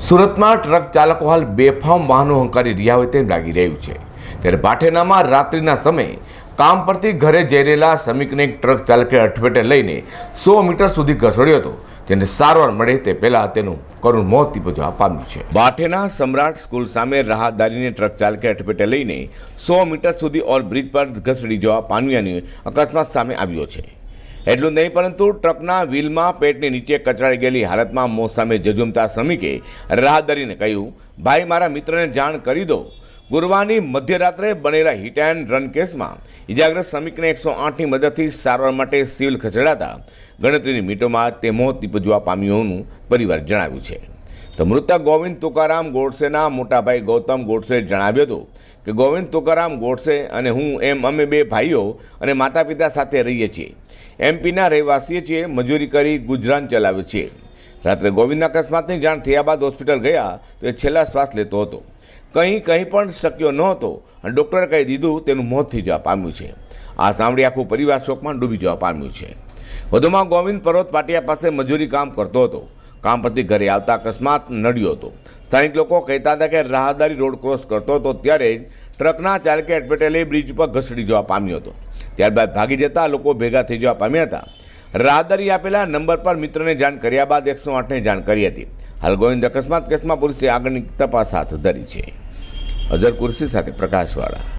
સુરતમાં ટ્રક ચાલકો હાલ બેફામ વાહનો હંકારી રહ્યા હોય તેમ લાગી રહ્યું છે. ત્યારે ભાઠેનામાં રાત્રિના સમયે કામ પરથી ઘરે જઈ રહેલા શ્રમિકને એક ટ્રક ચાલકે અઠપેટે લઈને સો મીટર સુધી ઘસડ્યો હતો. જેને સારવાર મળે તે પહેલા તેનું કરુણ મોત નીપજવા પામ્યું છે. ભાઠેના સમ્રાટ સ્કૂલ સામે રાહદારીને ટ્રક ચાલકે અઠપેટે લઈને સો મીટર સુધી ઓલ બ્રિજ પર ઘસડી જવા પામ્યાની અકસ્માત સામે આવ્યો છે. એટલું નહીં, પરંતુ ટ્રકના વ્હીલમાં પેટની નીચે કચડાઈ ગયેલી હાલતમાં મોં સામે જજુમતા શ્રમિકે રાહદારીને કહ્યું, ભાઈ, મારા મિત્રને જાણ કરી દો. ગુરુવારની મધ્યરાત્રે બનેલા હિટ એન્ડ રન કેસમાં ઇજાગ્રસ્ત શ્રમિકને એકસો આઠની મદદથી સારવાર માટે સિવિલ ખસેડાતા ગણતરીની મિનિટોમાં તે મોત નીપજવા પામ્યું હોવાનું પરિવાર જણાવ્યું છે. તો મૃતક ગોવિંદ તુકારામ ગોડસેના મોટાભાઈ ગૌતમ ગોડસે જણાવ્યું હતું કે ગોવિંદ તુકારામ ગોડસે અને હું એમ અમે બે ભાઈઓ અને માતા પિતા સાથે રહીએ છીએ. એમપીના રહેવાસીએ છીએ, મજૂરી કરી ગુજરાન ચલાવે છે. રાત્રે ગોવિંદના અકસ્માતની જાણ થયા બાદ હોસ્પિટલ ગયા તો એ છેલ્લા શ્વાસ લેતો હતો. કંઈ કંઈ પણ શક્યો નહોતો અને ડૉક્ટરે કહી દીધું તેનું મોત થઈ જવા પામ્યું છે. આ સાંભળી આખું પરિવાર શોકમાં ડૂબી જવા પામ્યું છે. વધુમાં ગોવિંદ પર્વત પાટિયા પાસે મજૂરી કામ કરતો હતો. કામ પરથી ઘરે આવતા અકસ્માત નડ્યો હતો. સ્થાનિક લોકો કહેતા હતા કે રાહદારી રોડ ક્રોસ કરતો હતો, ત્યારે ટ્રકના ચાલકે અટપેટેલે બ્રિજ પર ઘસડી જવા પામ્યો હતો. ત્યારબાદ ભાગી જતા લોકો ભેગા થઈ જવા પામ્યા હતા. રાહદારી આપેલા નંબર પર મિત્રને જાણ કર્યા બાદ એકસો આઠને જાણ કરી હતી. હાલ ગોવિંદ અકસ્માત કેસમાં પોલીસે આગળની તપાસ હાથ ધરી છે. અઝર કુર્સી સાથે પ્રકાશવાળા.